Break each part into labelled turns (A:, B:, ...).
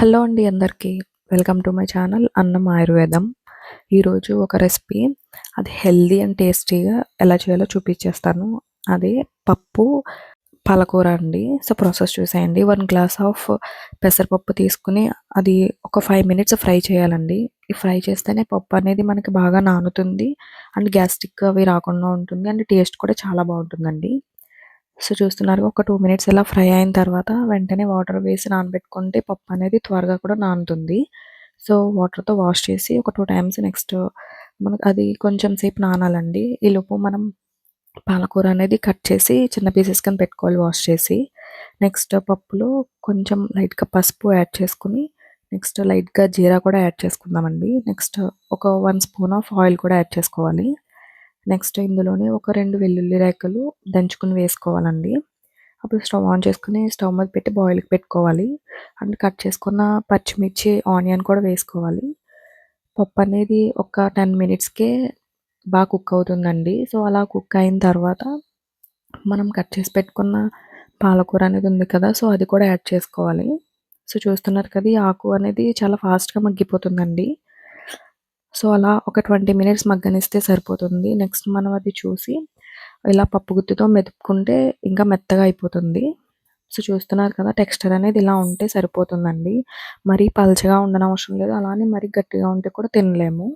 A: Hello అండి అందరికీ. Welcome to my channel అన్నం ఆయుర్వేదం. ఈరోజు ఒక రెసిపీ. అది హెల్దీ అండ్ టేస్టీగా ఎలా చేయాలో చూపించేస్తాను. అది పప్పు పాలకూర అండి. సో ప్రాసెస్ చూసేయండి. వన్ గ్లాస్ ఆఫ్ పెసరపప్పు తీసుకుని అది ఒక ఫైవ్ మినిట్స్ ఫ్రై చేయాలండి. ఈ ఫ్రై చేస్తేనే పప్పు అనేది మనకి బాగా నానుతుంది. అండ్ గ్యాస్టిక్ అవి రాకుండా ఉంటుంది. అండ్ టేస్ట్ కూడా చాలా బాగుంటుందండి. సో చూస్తున్నారు ఒక టూ మినిట్స్ ఇలా ఫ్రై అయిన తర్వాత వెంటనే వాటర్ వేసి నానబెట్టుకుంటే పప్పు అనేది త్వరగా కూడా నానుతుంది. సో వాటర్తో వాష్ చేసి ఒక టూ టైమ్స్ నెక్స్ట్ మనకు అది కొంచెం సేపు నానాలండి. ఈలోపు మనం పాలకూర అనేది కట్ చేసి చిన్న పీసెస్ కింద పెట్టుకోవాలి వాష్ చేసి. నెక్స్ట్ పప్పులో కొంచెం లైట్గా పసుపు యాడ్ చేసుకుని నెక్స్ట్ లైట్గా జీరా కూడా యాడ్ చేసుకుందామండి. నెక్స్ట్ ఒక వన్ స్పూన్ ఆఫ్ ఆయిల్ కూడా యాడ్ చేసుకోవాలి. నెక్స్ట్ ఇందులోనే ఒక రెండు వెల్లుల్లి రేఖలు దంచుకుని వేసుకోవాలండి. అప్పుడు స్టవ్ ఆన్ చేసుకుని స్టవ్ మీద పెట్టి బాయిల్కి పెట్టుకోవాలి. అండ్ కట్ చేసుకున్న పచ్చిమిర్చి ఆనియన్ కూడా వేసుకోవాలి. పప్పు అనేది ఒక టెన్ మినిట్స్కే బాగా కుక్ అవుతుందండి. సో అలా కుక్ అయిన తర్వాత మనం కట్ చేసి పెట్టుకున్న పాలకూర అనేది ఉంది కదా సో అది కూడా యాడ్ చేసుకోవాలి. సో చూస్తున్నారు కదా ఈ ఆకు అనేది చాలా ఫాస్ట్గా మగ్గిపోతుందండి. సో అలా ఒక ట్వంటీ మినిట్స్ మగ్గనిస్తే సరిపోతుంది. నెక్స్ట్ మనం అది చూసి ఇలా పప్పు గుత్తితో మెతుక్కుంటే ఇంకా మెత్తగా అయిపోతుంది. సో చూస్తున్నారు కదా టెక్స్చర్ అనేది ఇలా ఉంటే సరిపోతుందండి. మరీ పల్చగా ఉండనవసరం లేదు. అలానే మరీ గట్టిగా ఉంటే కూడా తినలేము.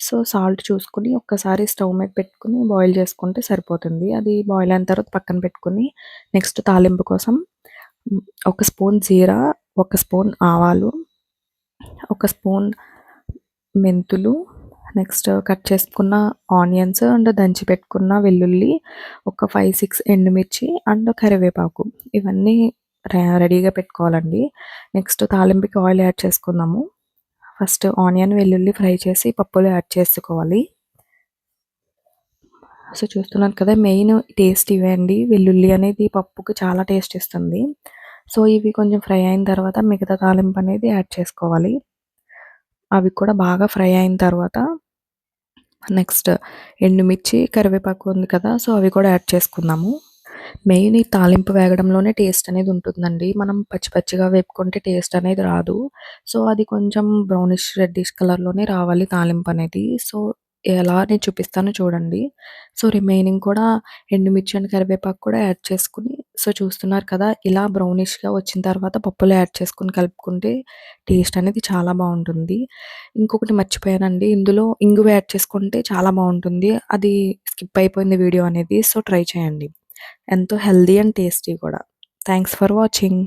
A: సో సాల్ట్ చూసుకుని ఒక్కసారి స్టవ్ మీద పెట్టుకుని బాయిల్ చేసుకుంటే సరిపోతుంది. అది బాయిల్ అయిన తర్వాత పక్కన పెట్టుకుని నెక్స్ట్ తాలింపు కోసం ఒక స్పూన్ జీరా ఒక స్పూన్ ఆవాలు ఒక స్పూన్ మెంతులు నెక్స్ట్ కట్ చేసుకున్న ఆనియన్స్ అండ్ దంచి పెట్టుకున్న వెల్లుల్లి ఒక ఫైవ్ సిక్స్ ఎండుమిర్చి అండ్ కరివేపాకు. ఇవన్నీ రెడీగా పెట్టుకోవాలండి. నెక్స్ట్ తాలింపుకి ఆయిల్ యాడ్ చేసుకుందాము. ఫస్ట్ ఆనియన్ వెల్లుల్లి ఫ్రై చేసి పప్పులో యాడ్ చేసుకోవాలి. సో చూస్తున్నాను కదా మెయిన్ టేస్ట్ ఇవే అండి. వెల్లుల్లి అనేది పప్పుకి చాలా టేస్ట్ ఇస్తుంది. సో ఇవి కొంచెం ఫ్రై అయిన తర్వాత మిగతా తాలింపు అనేది యాడ్ చేసుకోవాలి. అవి కూడా బాగా ఫ్రై అయిన తర్వాత నెక్స్ట్ ఎండుమిర్చి కరివేపాకు ఉంది కదా సో అవి కూడా యాడ్ చేసుకుందాము. మెయిన్ ఈ తాలింపు వేగడంలోనే టేస్ట్ అనేది ఉంటుందండి. మనం పచ్చి పచ్చిగా వేపుకుంటే టేస్ట్ అనేది రాదు. సో అది కొంచెం బ్రౌనిష్ రెడ్డిష్ కలర్లోనే రావాలి తాలింపు అనేది. సో ఎలా నేను చూపిస్తానో చూడండి. సో రిమైనింగ్ కూడా ఎండుమిర్చి అండ్ కరివేపాకు కూడా యాడ్ చేసుకుని సో చూస్తున్నారు కదా ఇలా బ్రౌనిష్గా వచ్చిన తర్వాత పప్పులో యాడ్ చేసుకుని కలుపుకుంటే టేస్ట్ అనేది చాలా బాగుంటుంది. ఇంకొకటి మర్చిపోయానండి ఇందులో ఇంగువ యాడ్ చేసుకుంటే చాలా బాగుంటుంది. అది స్కిప్ అయిపోయింది వీడియో అనేది సో ట్రై చేయండి. ఎంతో హెల్దీ అండ్ టేస్టీ కూడా. Thanks for watching.